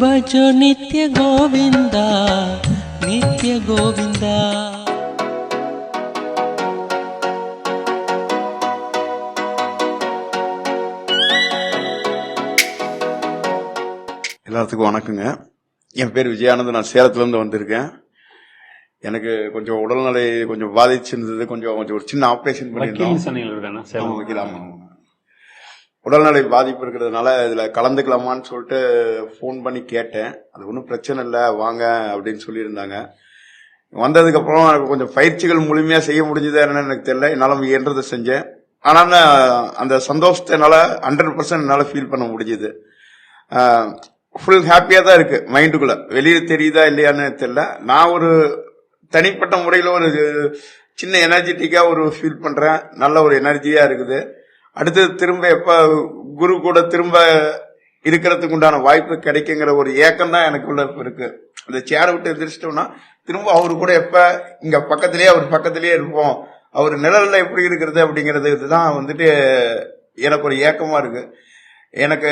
भजो नित्य गोविन्दा नित्य गोविन्दा எல்லாத்துக்கும் வணக்கங்க. என் பேர் விஜயானந்த் நான் சேலத்துலேருந்து வந்திருக்கேன். எனக்கு கொஞ்சம் உடல்நிலை கொஞ்சம் பாதிச்சிருந்தது கொஞ்சம் கொஞ்சம் ஒரு சின்ன ஆப்ரேஷன் பண்ணியிருந்தோம். வக்கீல் ஆமாம் உடல்நிலை பாதிப்பு இருக்கிறதுனால இதில் கலந்துக்கலாமான்னு சொல்லிட்டு ஃபோன் பண்ணி கேட்டேன். அது ஒன்றும் பிரச்சனை இல்லை வாங்க அப்படின்னு சொல்லியிருந்தாங்க. வந்ததுக்கப்புறம் எனக்கு கொஞ்சம் பயிற்சிகள் முழுமையாக செய்ய முடிஞ்சதா என்னன்னு எனக்கு தெரியல. என்னால் இயன்றதை செஞ்சேன். ஆனால் நான் அந்த சந்தோஷத்தை என்னால் ஹண்ட்ரட் பர்சன்ட் என்னால் ஃபீல் பண்ண முடிஞ்சுது. ஃபுல் ஹாப்பியாக தான் இருக்குது மைண்டுக்குள்ளே வெளியே தெரியுதா இல்லையான்னு தெரியல. நான் ஒரு தனிப்பட்ட முறையில் ஒரு சின்ன எனர்ஜெட்டிக்காக ஒரு ஃபீல் பண்ணுறேன் நல்ல ஒரு எனர்ஜியாக இருக்குது. அடுத்தது திரும்ப எப்ப குரு கூட திரும்ப இருக்கிறதுக்கு உண்டான வாய்ப்பு கிடைக்குங்கிற ஒரு ஏக்கம் தான் எனக்குள்ள இருக்கு. அந்த சேரை விட்டு எந்திரிச்சிட்டோம்னா திரும்ப அவரு கூட எப்ப இங்க பக்கத்திலேயே அவர் பக்கத்திலேயே இருப்போம். அவர் நிழல்ல எப்படி இருக்கிறது அப்படிங்கிறது இதுதான் வந்துட்டு எனக்கு ஒரு ஏக்கமா இருக்கு. எனக்கு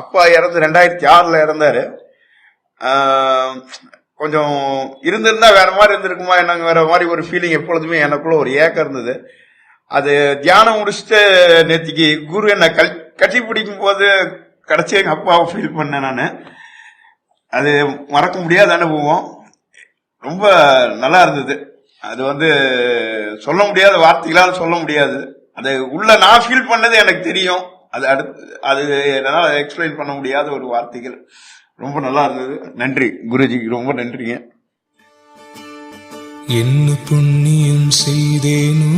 அப்பா இறந்து ரெண்டாயிரத்தி ஆறுல இறந்தாரு. கொஞ்சம் இருந்திருந்தா வேற மாதிரி இருந்திருக்குமா என்னங்க வேற மாதிரி ஒரு ஃபீலிங் எப்பொழுதுமே எனக்குள்ள ஒரு ஏக்கம் இருந்தது. அது தியானம் முடிச்சுட்டு நேற்றுக்கு குரு என்னை கல் கட்டி பிடிக்கும் போது கடைசி எங்கள் அப்பாவை ஃபீல் பண்ணேன் நான். அது மறக்க முடியாத அனுபவம். ரொம்ப நல்லா இருந்தது. அது வந்து சொல்ல முடியாத வார்த்தைகளால் சொல்ல முடியாது. அது உள்ள நான் ஃபீல் பண்ணது எனக்கு தெரியும். அது அடுத்து அது என்னால் எக்ஸ்பிளைன் பண்ண முடியாத ஒரு வார்த்தைகள். ரொம்ப நல்லா இருந்தது. நன்றி. குருஜிக்கு ரொம்ப நன்றிங்க. என்ன புண்ணியம் செய்தேனோ